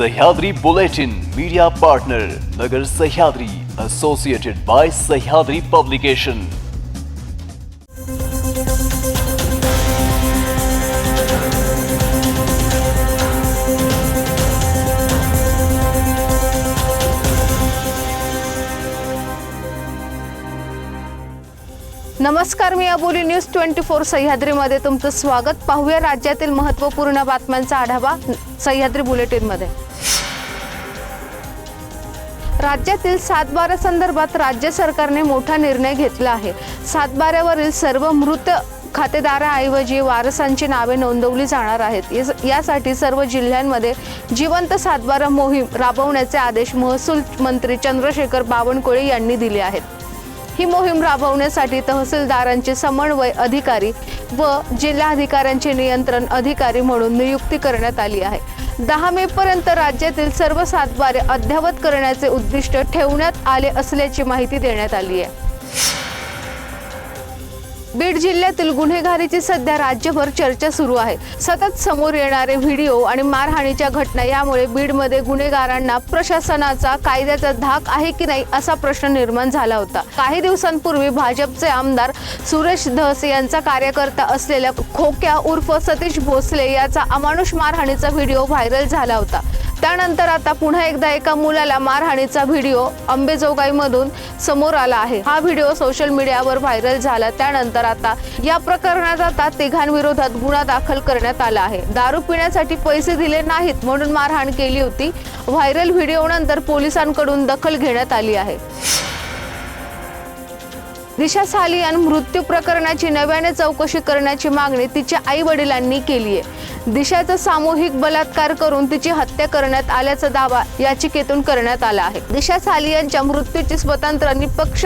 Sahyadri Bulletin media partner Nagar Sahyadri associated by Sahyadri publication नमस्कार मी Aboli news twenty four सह्याद्रीमध्ये तुमचं स्वागत. पाहूया राज्यातील महत्त्वपूर्ण बातम्यांचा आढावा सह्याद्री बुलेटिनमध्ये. राज्यातील सातबारा संदर्भात राज्य सरकारने मोठा निर्णय घेतला आहे. सातबाऱ्यावरील सर्व मृत खातेदाराऐवजी वारसांची नावे नोंदवली जाणार आहेत. यासाठी सर्व जिल्ह्यांमध्ये जिवंत सातबारा मोहीम राबवण्याचे आदेश महसूल मंत्री चंद्रशेखर बावनकुळे यांनी दिले आहेत. ही मोहीम राबवण्यासाठी तहसीलदारांचे समन्वय अधिकारी व जिल्हाधिकाऱ्यांचे नियंत्रण अधिकारी म्हणून नियुक्ती करण्यात आली आहे. दहा मे पर्यंत राज्यातील सर्व सातबारे अद्ययावत करण्याचे उद्दिष्ट ठेवण्यात आले असल्याची माहिती देण्यात आली आहे. बीड जिल्ह्यातील गुन्हेगारीची सध्या राज्यभर चर्चा सुरू आहे. सतत समोर येणारे व्हिडिओ आणि मारहाणीच्या घटना यामुळे बीडमध्ये गुन्हेगारांना प्रशासनाचा कायद्याचा धाक आहे की नाही असा प्रश्न निर्माण झाला होता. काही दिवसांपूर्वी भाजपचे आमदार सुरेश धस यांचा कार्यकर्ता असलेल्या खोक्या उर्फ सतीश भोसले याचा अमानुष मारहाणीचा व्हिडिओ व्हायरल झाला होता. त्यानंतर आता पुन्हा एकदा एका मुलाला मारहाणीचा व्हिडिओ अंबेजोगाईमधून समोर आला आहे. हा व्हिडिओ सोशल मीडियावर व्हायरल झाला. त्यानंतर आता या प्रकरणात आता तिघांविरोधात गुन्हा दाखल करण्यात आला आहे. दारू पिण्यासाठी पैसे दिले नाहीत म्हणून मारहाण केली होती. व्हायरल व्हिडिओ नंतर पोलिसांकडून दखल घेण्यात आली आहे. दिशा सालियान मृत्यू प्रकरणाची नव्याने चौकशी करण्याची मागणी तिच्या आई वडिलांनी केली आहे दिशाचा सामूहिक बलात्कार करून तिची हत्या करण्यात आल्याचा दावा याचिकेतून करण्यात आला आहे. दिशा सालियानच्या मृत्यूची स्वतंत्र निपक्ष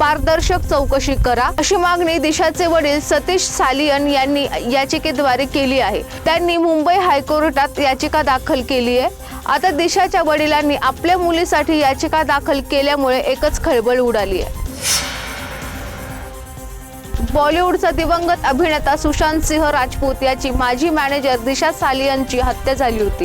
पारदर्शक चौकशी करा अशी मागणी दिशाचे वडील सतीश सालियन यांनी याचिकेद्वारे केली आहे. त्यांनी मुंबई हायकोर्टात याचिका दाखल केली आहे. आता दिशाच्या वडिलांनी आपल्या मुलीसाठी याचिका दाखल केल्यामुळे एकच खळबळ उडाली आहे. बॉलिवूडचा दिवंगत अभिनेता सुशांत सिंह राजपूत याची माजी मॅनेजर दिशा सालियनची हत्या झाली होती.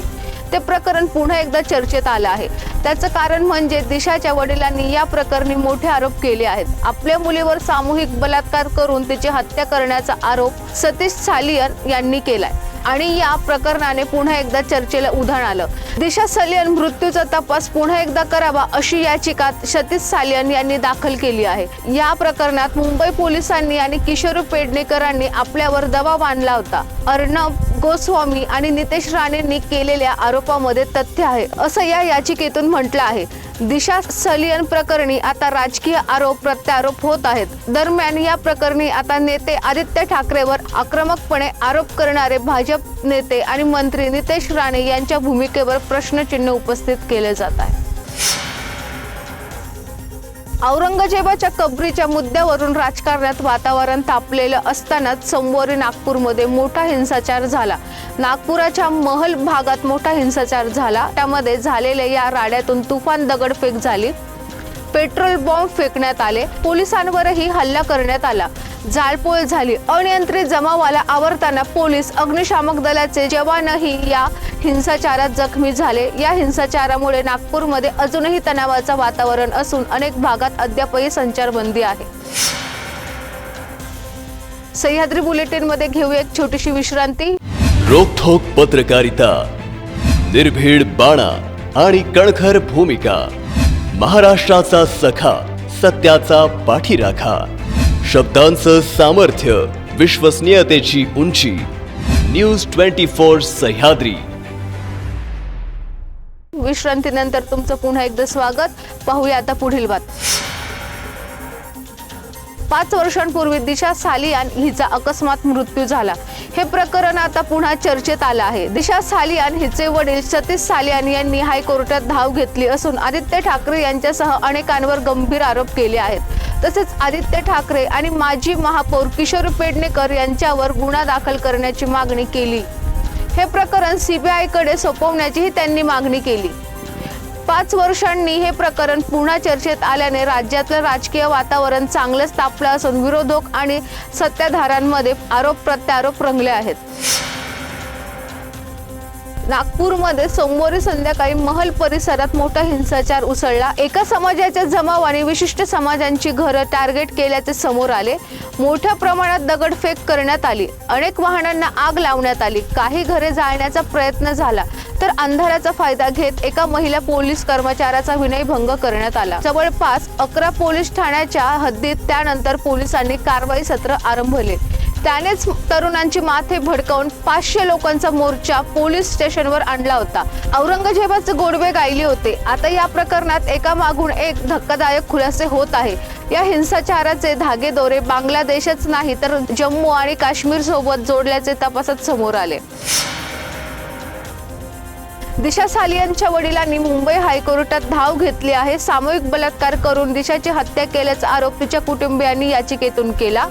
ते प्रकरण पुन्हा एकदा चर्चेत आलं आहे. त्याचं कारण म्हणजे दिशाच्या वडिलांनी या प्रकरणी मोठे आरोप केले आहेत. आपल्या मुलीवर सामूहिक बलात्कार करून तिची हत्या करण्याचा आरोप सतीश सालियन यांनी केलाय. आणि या प्रकरणाने पुन्हा एकदा चर्चेला उधाण आलं. दिशा सलियन मृत्यूचा तपास पुन्हा एकदा करावा अशी याचिका सतीश सालियन यांनी दाखल केली आहे. या प्रकरणात मुंबई पोलिसांनी आणि किशोर पेडणेकरांनी आपल्यावर दबाव आणला होता. अर्णब गोस्वामी आणि नितेश राणेंनी केलेल्या आरोपामध्ये तथ्य आहे असं या याचिकेतून म्हटलं आहे. दिशा सलियन प्रकरणी आता राजकीय आरोप प्रत्यारोप होत आहेत. दरम्यान या प्रकरणी आता नेते आदित्य ठाकरेवर आक्रमकपणे आरोप करणारे भाजप नेते आणि मंत्री नितेश राणे यांच्या भूमिकेवर प्रश्नचिन्ह उपस्थित केले जात आहे. औरंगजेबाच्या कबरीच्या मुद्द्यावरून राजकारणात वातावरण तापलेलं असतानाच सोमवारी नागपूरमध्ये मोठा हिंसाचार झाला. नागपुराच्या महल भागात मोठा हिंसाचार झाला. त्यामध्ये झालेल्या या राड्यातून तुफान दगडफेक झाली. पेट्रोल बॉम्ब फेकण्यात आले. पोलिसांवरही हल्ला करण्यात आला. जाळपोळ झाली. अनियंत्रित जमावाला आवरताना पोलीस अग्निशामक दलाचे जवानही या हिंसाचारात जखमी झाले. या हिंसाचारामुळे नागपूरमध्ये अजूनही तणावाचं वातावरण असून अनेक भागात अद्यापही संचारबंदी आहे. सह्याद्री बुलेटिनमध्ये घेऊ एक छोटीशी विश्रांती. रोखोक पत्रकारिता निर्भीड बाणा आणि कणखर भूमिका महाराष्ट्राचा सखा सत्याचा पाठीराखा. शब्दांचं सामर्थ्य विश्वसनीयतेची उंची. News twenty four Sahyadri. विश्रांतीनंतर तुमचं पुन्हा एकदा स्वागत. पाहूया आता पुढील बात पाच वर्षांपूर्वी दिशा सालियान हिचा अकस्मात मृत्यू झाला. हे प्रकरण आता पुन्हा चर्चेत आलं आहे. दिशा सालियान हिचे वडील सतीश सालियान यांनी हायकोर्टात धाव घेतली असून आदित्य ठाकरे यांच्यासह अनेकांवर गंभीर आरोप केले आहेत. तसेच आदित्य ठाकरे आणि माजी महापौर किशोर पेडणेकर यांच्यावर गुन्हा दाखल करण्याची मागणी केली. हे प्रकरण सीबीआयकडे सोपवण्याचीही त्यांनी मागणी केली. पाच वर्षांनी हे प्रकरण पुन्हा चर्चेत आल्याने राज्यातलं राजकीय वातावरण चांगलंच तापलं असून विरोधक आणि सत्ताधाऱ्यांमध्ये आरोप प्रत्यारोप रंगले आहेत. नागपूरमध्ये सोमवारी संध्याकाळी महल परिसरात मोठा हिंसाचार उसळला. एका समाजाच्या जमाव आणि विशिष्ट समाजांची घरं टार्गेट केल्याचे समोर आले. मोठ्या प्रमाणात दगडफेक करण्यात आली. अनेक वाहनांना आग लावण्यात आली. काही घरे जाळण्याचा प्रयत्न झाला तर अंधाराचा फायदा घेत एका महिला पोलीस कर्मचाऱ्याचा विनयभंग करण्यात आला. जवळपास अकरा पोलीस ठाण्याच्या हद्दीत त्यानंतर पोलिसांनी कारवाई सत्र आरंभले. त्यानेच तरुणांची माथे भडकावून पाचशे लोकांचा मोर्चा पोलीस स्टेशनवर आणला होता. औरंगजेबाचे गोडवे गायले होते. आता या प्रकरणात एका मागून एक धक्कादायक खुलासे होत आहे. या हिंसाचाराचे धागेदोरे बांगलादेशच नाही तर जम्मू आणि काश्मीर सोबत जोडल्याचे तपासात समोर आले. दिशा सालियांच्या वडिलांनी मुंबई हायकोर्टात धाव घेतली आहे. सामूहिक बलात्कार करून दिशाची हत्या केल्याचा आरोप तिच्या कुटुंबियांनी याचिकेतून केला.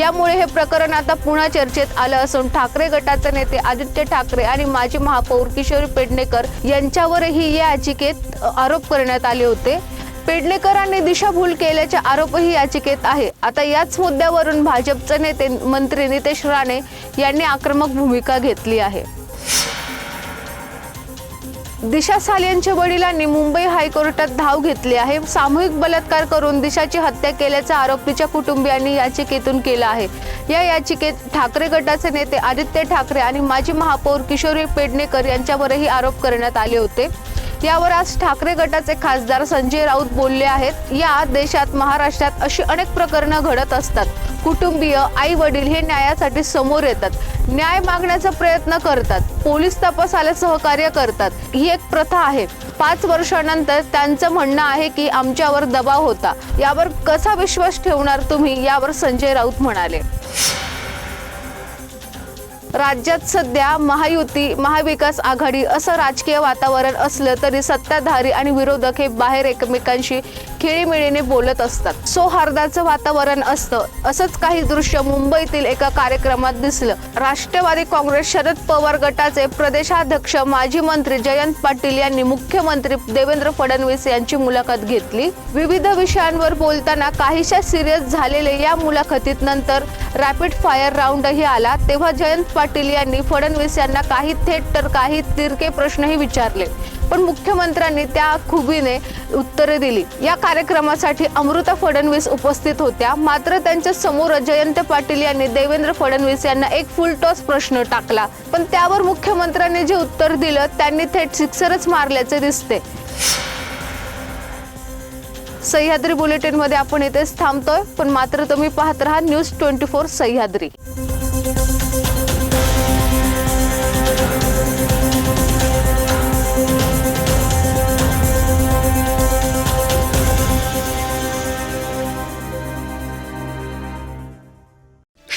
यामुळे हे प्रकरण आता पुन्हा चर्चेत आलं असून ठाकरे गटाचे नेते आदित्य ठाकरे आणि माजी महापौर किशोरी पेडणेकर यांच्यावरही या याचिकेत आरोप करण्यात आले होते. पेडणेकरांनी दिशाभूल केल्याचे आरोपही याचिकेत आहे. आता याच मुद्द्यावरून भाजपचे नेते मंत्री नितेश राणे यांनी आक्रमक भूमिका घेतली आहे. दिशा सालियनच्या वडिलांनी मुंबई हायकोर्टात धाव घेतली आहे. सामूहिक बलात्कार करून दिशाची हत्या केल्याचा आरोप तिच्या कुटुंबियांनी याचिकेतून केला आहे. या याचिकेत ठाकरे गटाचे नेते आदित्य ठाकरे आणि माजी महापौर किशोरी पेडणेकर यांच्यावरही आरोप करण्यात आले होते. यावर आज ठाकरे गटाचे खासदार संजय राऊत बोलले आहेत. या देशात महाराष्ट्रात अशी अनेक प्रकरणं घडत असतात. कुटुंबीय आई वडील हे न्यायासाठी समोर येतात. न्याय मागण्याचा प्रयत्न करतात. पोलीस तपासाला सहकार्य करतात. ही एक प्रथा आहे. पाच वर्षानंतर त्यांचं म्हणणं आहे की आमच्यावर दबाव होता. यावर कसा विश्वास ठेवणार तुम्ही? यावर संजय राऊत म्हणाले. राज्यात सध्या महायुती महाविकास आघाडी असं राजकीय वातावरण असलं तरी सत्ताधारी आणि विरोधक हे बाहेर एकमेकांशी खेळीमेळीने बोलत असतात. सौहार्दाचं वातावरण असतं असंच काही दृश्य मुंबईतील एका कार्यक्रमात दिसलं. राष्ट्रवादी काँग्रेस शरद पवार गटाचे प्रदेशाध्यक्ष माजी मंत्री जयंत पाटील यांनी मुख्यमंत्री देवेंद्र फडणवीस यांची मुलाखत घेतली. विविध विषयांवर बोलताना काहीशा सिरियस झालेले या मुलाखतीत नंतर रॅपिड फायर राऊंडही आला. तेव्हा जयंत पाटील यांनी फडणवीस यांना काही थेट तर काही तिरके प्रश्नही विचारले. पण मुख्यमंत्र्यांनी त्या खुबीने उत्तरे दिली. या कार्यक्रमासाठी अमृता फडणवीस उपस्थित होत्या. मात्र त्यांच्यासमोर जयंत पाटील यांनी देवेंद्र फडणवीस यांना एक फुलटॉस प्रश्न टाकला. पण त्यावर मुख्यमंत्र्यांनी जे उत्तर दिलं त्यांनी थेट सिक्सरच मारल्याचे दिसते. सह्याद्री बुलेटिनमध्ये आपण इथेच थांबतोय. पण मात्र तुम्ही पाहत राहा न्यूज ट्वेंटी फोर सह्याद्री.